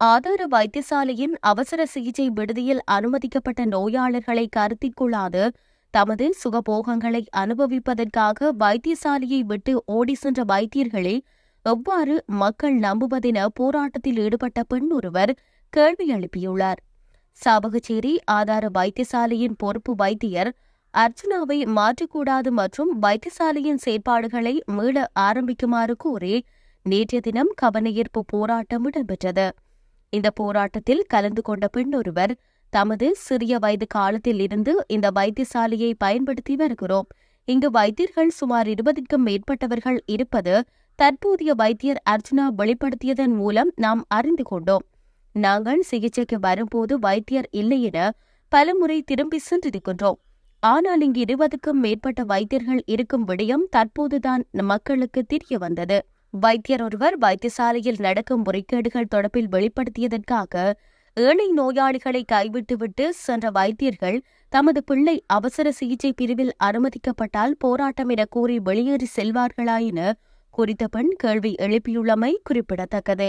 ஆதார வைத்தியசாலையின் அவசர சிகிச்சை விடுதியில் அனுமதிக்கப்பட்ட நோயாளர்களை கருத்தில் கொள்ளாது தமது சுகபோகங்களை அனுபவிப்பதற்காக வைத்தியசாலையை விட்டு ஓடி சென்ற வைத்தியர்களை எவ்வாறு மக்கள் நம்புவதென போராட்டத்தில் ஈடுபட்ட பெண் ஒருவர் கேள்வி எழுப்பியுள்ளார். சாபகச்சேரி ஆதார வைத்தியசாலையின் பொறுப்பு வைத்தியர் அர்ச்சனாவை மாற்றக்கூடாது மற்றும் வைத்தியசாலையின் செயற்பாடுகளை மீள ஆரம்பிக்குமாறு கூறி நேற்றைய தினம் கவனஈர்ப்பு போராட்டம் இடம்பெற்றது. இந்த போராட்டத்தில் கலந்து கொண்ட பெண்ணொருவர் தமது சிறிய வயது காலத்தில் இருந்து இந்த வைத்தியசாலையை பயன்படுத்தி வருகிறோம். இங்கு வைத்தியர்கள் சுமார் இருபதுக்கும் மேற்பட்டவர்கள் இருப்பது தற்போதைய வைத்தியர் அர்ஜுனா வெளிப்படுத்தியதன் மூலம் நாம் அறிந்து கொண்டோம். நாங்கள் சிகிச்சைக்கு வரும்போது வைத்தியர் இல்லை என பலமுறை திரும்பி சென்றிருக்கின்றோம். ஆனால் இங்கு இருபதுக்கும் மேற்பட்ட வைத்தியர்கள் இருக்கும் விடயம் தற்போதுதான் மக்களுக்கு தெரிய வந்தது. வைத்தியர் ஒருவர் வைத்தியசாலையில் நடக்கும் முறைகேடுகள் தொடர்பில் வெளிப்படுத்தியதற்காக ஏழை நோயாளிகளை கைவிட்டுவிட்டு சென்ற வைத்தியர்கள் தமது பிள்ளை அவசர சிகிச்சை பிரிவில் அனுமதிக்கப்பட்டால் போராட்டம் என கூறி வெளியேறி செல்வார்களா என குறித்த பெண் கேள்வி எழுப்பியுள்ளமை குறிப்பிடத்தக்கது.